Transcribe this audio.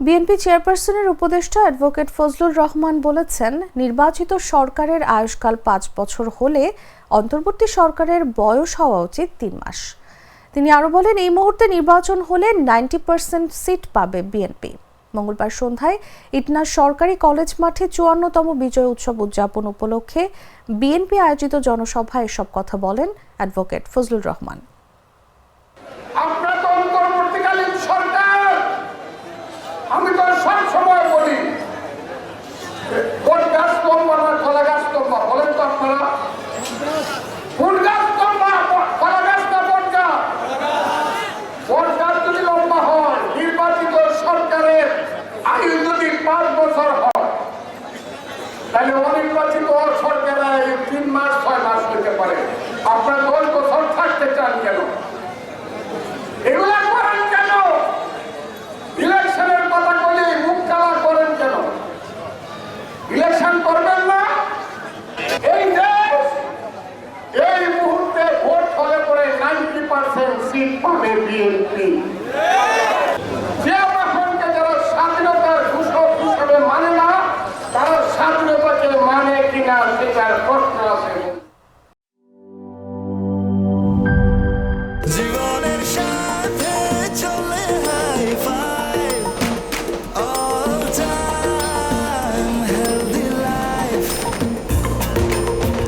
BNP চেয়ারপারসনের উপদেষ্টা advocate Fazlur Rahman বলেছেন, নির্বাচিত সরকারের আয়ুষ্কাল পাঁচ বছর হলে অন্তর্বর্তী সরকারের বয়স হওয়া উচিত তিন মাস। তিনি আরও বলেন, এই মুহূর্তে নির্বাচন হলে নাইনটি পার্সেন্ট সিট পাবে বিএনপি। মঙ্গলবার সন্ধ্যায় ইটনা সরকারি কলেজ মাঠে চুয়ান্নতম বিজয় উৎসব উদযাপন উপলক্ষে বিএনপি আয়োজিত জনসভায় এসব কথা বলেন অ্যাডভোকেট ফজলুর রহমান আপনার তো অন্তর্বর্তীকালীন সরকার আমি তো সব সময় বলি কোন গাছ লম্বা না কলা গাছ লম্বা বলেন তো আপনারা কোন গাছ লম্বা কলা গাছ না বট গাছ বট গাছ যদি লম্বা হয় নির্বাচিত সরকারের আয়ু যদি পাঁচ বছর হয়, তাহলে অনির্বাচিত সরকার তিন মাস, ছয় মাস হতে পারে। আপনার দশ বছর থাকতে চান কেন? এগুলা করেন কেন? ইলেকশনের কথা বলে মুখ কালা করেন কেন? ইলেকশন করবেন না? এই মুহূর্তে ভোট হলে পরে নাইনটি পার্সেন্ট সিট পাবে